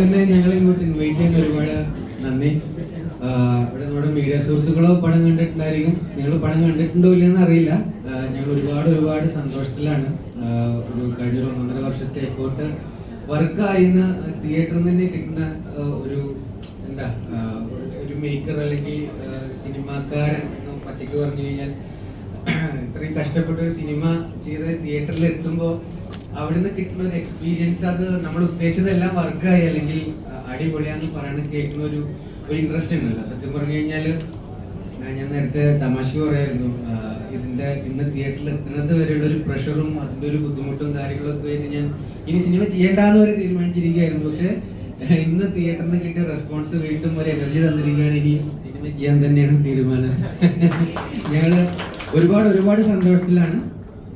തന്നെ ഞങ്ങൾ ഇങ്ങോട്ട് ഇൻവൈറ്റ് ചെയ്യാൻ ഒരുപാട് നന്ദി. ഇവിടെ നമ്മുടെ മീഡിയ സുഹൃത്തുക്കളോ പടം കണ്ടിട്ടുണ്ടായിരിക്കും. നിങ്ങൾ പടം കണ്ടിട്ടുണ്ടോ ഇല്ലെന്ന് അറിയില്ല. ഞങ്ങൾ ഒരുപാട് ഒരുപാട് സന്തോഷത്തിലാണ്. ഒരു കഴിഞ്ഞ ഒരു ഒന്നര വർഷത്തെ എഫേർട്ട് വർക്കായിന്ന് തിയേറ്ററിൽ നിന്ന് കിട്ടുന്ന ഒരു എന്താ ഒരു മേക്കർ അല്ലെങ്കിൽ സിനിമാക്കാരൻ എന്ന് പച്ചയ്ക്ക് പറഞ്ഞു കഴിഞ്ഞാൽ ഇത്രയും കഷ്ടപ്പെട്ട ഒരു സിനിമ ചെയ്ത് തിയേറ്ററിൽ എത്തുമ്പോൾ അവിടുന്ന് കിട്ടുന്ന ഒരു എക്സ്പീരിയൻസ് അത് നമ്മൾ ഉദ്ദേശിച്ചതെല്ലാം വർക്കായി. അല്ലെങ്കിൽ അടിപൊളിയാണെന്ന് പറയണ കേൾക്കുന്ന ഒരു ഒരു ഇൻട്രസ്റ്റ് ഉണ്ടല്ലോ. സത്യം പറഞ്ഞു കഴിഞ്ഞാൽ ഞാൻ നേരത്തെ തമാശക്ക് പറയായിരുന്നു ഇതിന്റെ ഇന്ന് തിയേറ്ററിൽ എത്തുന്നത് വരെയുള്ള ഒരു പ്രഷറും അതിന്റെ ഒരു ബുദ്ധിമുട്ടും കാര്യങ്ങളൊക്കെ ആയിട്ട് ഞാൻ ഇനി സിനിമ ചെയ്യേണ്ടെന്ന് വരെ തീരുമാനിച്ചിരിക്കുകയായിരുന്നു. പക്ഷെ ഇന്ന് തിയേറ്ററിൽ നിന്ന് കിട്ടിയ റെസ്പോൺസ് വീണ്ടും ഒരു എനർജി തന്നിരിക്കുകയാണ്. ഇനി സിനിമ ചെയ്യാൻ തന്നെയാണ് തീരുമാനം. ഞങ്ങൾ ഒരുപാട് ഒരുപാട് സന്തോഷത്തിലാണ്.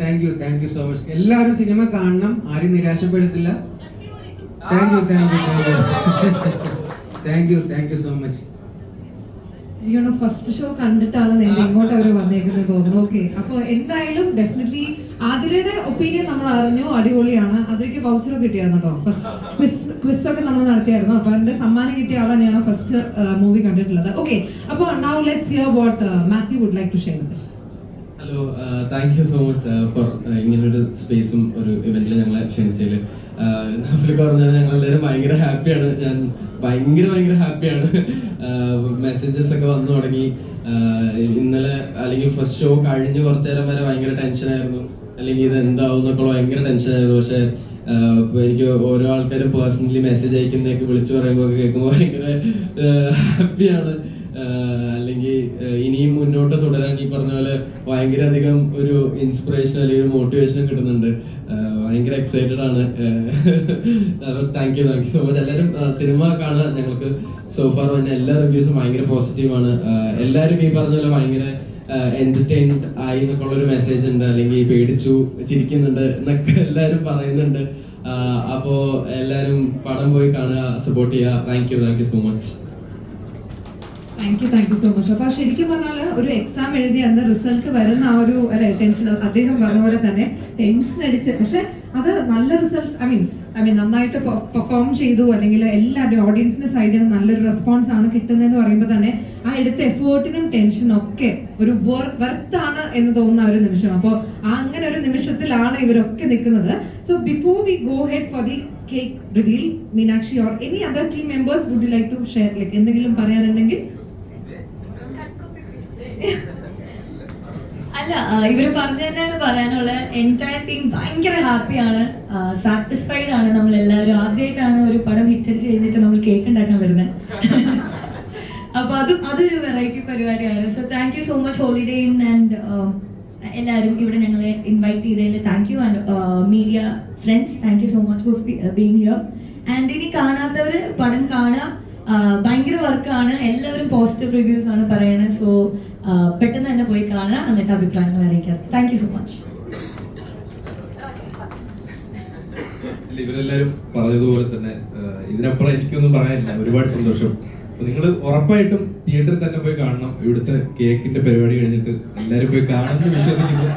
Thank you thank you so much എല്ലാവരും സിനിമ കാണണം. ആരും നിരാശപ്പെടുത്തില്ല. Thank you thank you thank you thank you thank you so much എനിക്കാണ് ഫസ്റ്റ് ഷോ കണ്ടിട്ടാണ് നിങ്ങൾ ഇങ്ങോട്ട് അവർ വന്നേക്കുന്നത് തോന്നുന്നു. ഓക്കെ അപ്പൊ എന്തായാലും ഡെഫിനറ്റ്ലി ആതിരയുടെ ഒപ്പീനിയൻ നമ്മൾ അറിഞ്ഞു. അടിപൊളിയാണ്. അതിലേക്ക് വൗച്ചർ കിട്ടിയായിരുന്നു കേട്ടോ ക്വിസ് ഒക്കെ നമ്മൾ നടത്തിയായിരുന്നു? അപ്പൊ എന്റെ സമ്മാനം കിട്ടിയ ആളെ തന്നെയാണ് ഫസ്റ്റ് മൂവി കണ്ടിട്ടുള്ളത്. ഓക്കെ അപ്പൊ now let's hear what Mathew would like to share hello thank you so much for ഇങ്ങനൊരു സ്പേസും ഒരു ഇവന്റിൽ ഞങ്ങളെ ക്ഷണിച്ചതിൽ നഫിലൊക്കെ പറഞ്ഞാൽ ഞങ്ങൾ എല്ലാവരും ഭയങ്കര ഹാപ്പിയാണ് ഞാൻ ഭയങ്കര ഭയങ്കര ഹാപ്പിയാണ് മെസ്സേജസ് ഒക്കെ വന്നു തുടങ്ങി. ആഹ് ഇന്നലെ അല്ലെങ്കിൽ ഫസ്റ്റ് ഷോ കഴിഞ്ഞ് കുറച്ചു നേരം വരെ ഭയങ്കര ടെൻഷനായിരുന്നു അല്ലെങ്കിൽ ഇത് എന്താവും എന്നൊക്കെ ഭയങ്കര ടെൻഷനായിരുന്നു പക്ഷേ എനിക്ക് ഓരോ ആൾക്കാരും പേഴ്സണലി മെസ്സേജ് അയക്കുന്നതൊക്കെ വിളിച്ചു പറയുമ്പോൾ കേൾക്കുമ്പോൾ ഭയങ്കര ഹാപ്പിയാണ് അല്ലെങ്കിൽ ഇനിയും മുന്നോട്ട് തുടരാൻ ഈ പറഞ്ഞ പോലെ ഭയങ്കര അധികം ഒരു ഇൻസ്പിറേഷൻ അല്ലെങ്കിൽ ഒരു മോട്ടിവേഷൻ കിട്ടുന്നുണ്ട്. ഭയങ്കര എക്സൈറ്റഡ് ആണ്. Thank you thank you so much എല്ലാവരും സിനിമ കാണാൻ ഞങ്ങൾക്ക് സോഫാർ വന്ന എല്ലാ റിവ്യൂസും ഭയങ്കര പോസിറ്റീവാണ് എല്ലാവരും ഈ പറഞ്ഞ പോലെ ഭയങ്കര എന്റർടൈൻഡ് ആയി എന്നൊക്കെ ഒരു മെസ്സേജ് ഉണ്ട്. അല്ലെങ്കിൽ പേടിച്ചു ചിരിക്കുന്നുണ്ട് എന്നൊക്കെ എല്ലാവരും പറയുന്നുണ്ട്. അപ്പോ എല്ലാവരും പടം പോയി കാണുക സപ്പോർട്ട് ചെയ്യുക. Thank you thank you so much thank you thank you so much അപ്പൊ ശരിക്കും പറഞ്ഞാൽ ഒരു എക്സാം എഴുതി അന്ന് റിസൾട്ട് വരുന്ന ആ ഒരു അല്ലെ ടെൻഷൻ അദ്ദേഹം പറഞ്ഞ പോലെ തന്നെ ടെൻഷൻ അടിച്ച് പക്ഷെ അത് നല്ല result I mean I mean നന്നായിട്ട് പെർഫോം ചെയ്തു അല്ലെങ്കിൽ എല്ലാവരുടെയും ഓഡിയൻസിന്റെ സൈഡിൽ നിന്ന് നല്ലൊരു റെസ്പോൺസ് ആണ് കിട്ടുന്നതെന്ന് പറയുമ്പോൾ തന്നെ ആ എടുത്ത എഫേർട്ടിനും ടെൻഷനും ഒക്കെ ഒരു വർത്ത് ആണ് എന്ന് തോന്നുന്ന ഒരു നിമിഷം. അപ്പോൾ ആ അങ്ങനെ ഒരു നിമിഷത്തിലാണ് ഇവരൊക്കെ നിൽക്കുന്നത്. So before we go head for the cake reveal Meenakshi or any other team members would you like to share like എന്തെങ്കിലും പറയാനുണ്ടെങ്കിൽ അല്ല ഇവർ പറഞ്ഞു തന്നെയാണ് പറയാനുള്ളത് എന്റയർ ടീം ഭയങ്കര ഹാപ്പിയാണ് സാറ്റിസ്ഫൈഡ് ആണ് നമ്മൾ എല്ലാവരും ആദ്യമായിട്ടാണ് ഒരു പടം ഹിറ്റടിച്ച് കഴിഞ്ഞിട്ട് നമ്മൾ കേക്ക് ഉണ്ടാക്കാൻ വരുന്നത് അപ്പൊ അതും അതൊരു വെറൈറ്റി പരിപാടിയാണ്. So thank you so much Holiday Inn and എല്ലാവരും ഇവിടെ ഞങ്ങളെ ഇൻവൈറ്റ് ചെയ്തതിൽ thank you and media friends thank you so much for being here and ഇനി കാണാത്തവർ പടം കാണാം. ഭയങ്കര വർക്കാണ് എല്ലാവരും പോസിറ്റീവ് റിവ്യൂസ് ആണ് പറയുന്നത് സോ പെട്ടെന്ന് തന്നെ പോയി കാണുക. എന്നിട്ട് അഭിപ്രായങ്ങൾ അറിയിക്കാം താങ്ക് സോ മച്ച് ഇവരെല്ലാരും പറഞ്ഞതുപോലെ തന്നെ ഇതിനപ്പുറം എനിക്കൊന്നും പറയാനില്ല. ഒരുപാട് സന്തോഷം. നിങ്ങൾ ഉറപ്പായിട്ടും തിയേറ്ററിൽ തന്നെ പോയി കാണണം. ഇവിടുത്തെ കേക്കിന്റെ പരിപാടി കഴിഞ്ഞിട്ട് എല്ലാരും പോയി കാണുമെന്ന് വിശ്വസിക്കുന്നു.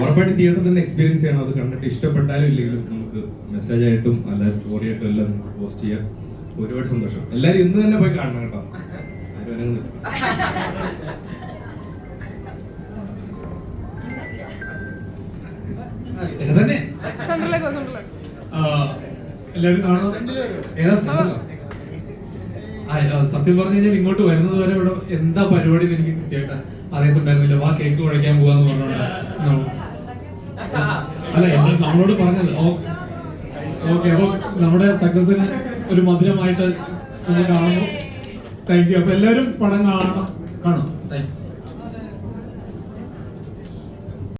ഉറപ്പായിട്ടും തിയേറ്ററിൽ തന്നെ എക്സ്പീരിയൻസ് ചെയ്യണം. അത് കണ്ടിട്ട് ഇഷ്ടപ്പെട്ടാലും ഇല്ലെങ്കിലും നമുക്ക് മെസ്സേജ് ആയിട്ടും അല്ല സ്റ്റോറി ആയിട്ടും എല്ലാം നമുക്ക് പോസ്റ്റ് ചെയ്യാം. ഒരുപാട് സന്തോഷം. എല്ലാരും ഇന്ന് തന്നെ പോയി കാണണം കേട്ടോ. ആരും തന്നെ? എല്ലാവരും കാണുന്നു സത്യം പറഞ്ഞു കഴിഞ്ഞാൽ ഇങ്ങോട്ട് വരുന്നത് വരെ ഇവിടെ എന്താ പരിപാടി എന്ന് എനിക്ക് കൃത്യമായിട്ട് അറിയത്തുണ്ടായിരുന്നില്ല വാ കേക്ക് കുഴയ്ക്കാൻ പോവാന്ന് പറഞ്ഞോണ്ടാണ് അല്ല നമ്മളോട് പറഞ്ഞത് ഓക്കെ അപ്പൊ നമ്മുടെ സക്സസിന് ഒരു മധുരമായിട്ട് നമ്മൾ കാണുന്നു താങ്ക് യു അപ്പൊ എല്ലാവരും പടം കാണണം. കാണും താങ്ക് യു